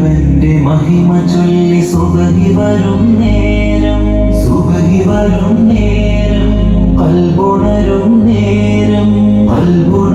ഇറയവന്റെ മഹിമ ചൊല്ലി സുബഹി വരും നേരം സുബഹി വരും നേരം കൽബുണരും നേരം കൽബുണരും